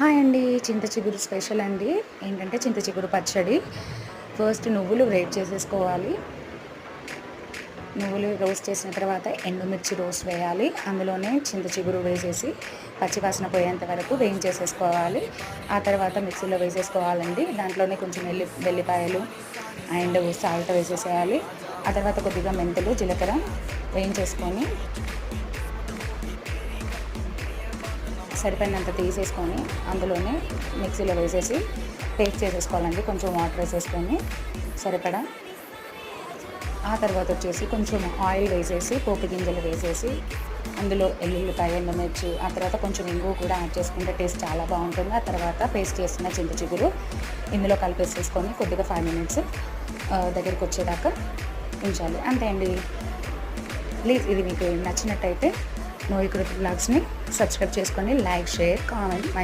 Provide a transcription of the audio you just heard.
Hi అండి చింత చిగురు స్పెషల్ అండి. ఏంటంటే చింత చిగురు పచ్చడి. ఫస్ట్ నువ్వులు గ్రేట్ చేసేసుకోవాలి. నువ్వులు రోస్ట్ చేసిన తర్వాత ఎండుమిర్చి రోస్ట్ వేయాలి. అందులోనే చింత చిగురు వేసేసి పచ్చివాసన పోయేంత వరకు వేయించేసేసుకోవాలి. ఆ తర్వాత మిక్సీలో వేసేసుకోవాలండి. దాంట్లోనే కొంచెం వెల్లి వెల్లిపాయలు అండ్ సాల్ట్ వేసేసేయాలి. ఆ తర్వాత కొద్దిగా మెంతులు జీలకర్ర వేయించేసుకొని సరిపడినంత తీసేసుకొని అందులోనే మిక్సీలో వేసేసి పేస్ట్ చేసేసుకోవాలండి. కొంచెం వాటర్ వేసేసుకొని సరిపడా. ఆ తర్వాత వచ్చేసి కొంచెం ఆయిల్ వేసేసి పోపు గింజలు వేసేసి అందులో ఎల్లుల్లిపాయ ఎండుమిర్చి ఆ తర్వాత కొంచెం ఇంగు కూడా యాడ్ చేసుకుంటే టేస్ట్ చాలా బాగుంటుంది. ఆ తర్వాత పేస్ట్ చేసిన చింత చిగురు ఇందులో కలిపేసేసుకొని కొద్దిగా ఫైవ్ మినిట్స్ దగ్గరికి వచ్చేదాకా ఉంచాలి. అంతే అండి. ప్లీజ్ ఇది మీకు నచ్చినట్టయితే నోయి బ్లాగ్స్ని సబ్స్క్రైబ్ చేసుకొని లైక్ షేర్ కామెంట్ మై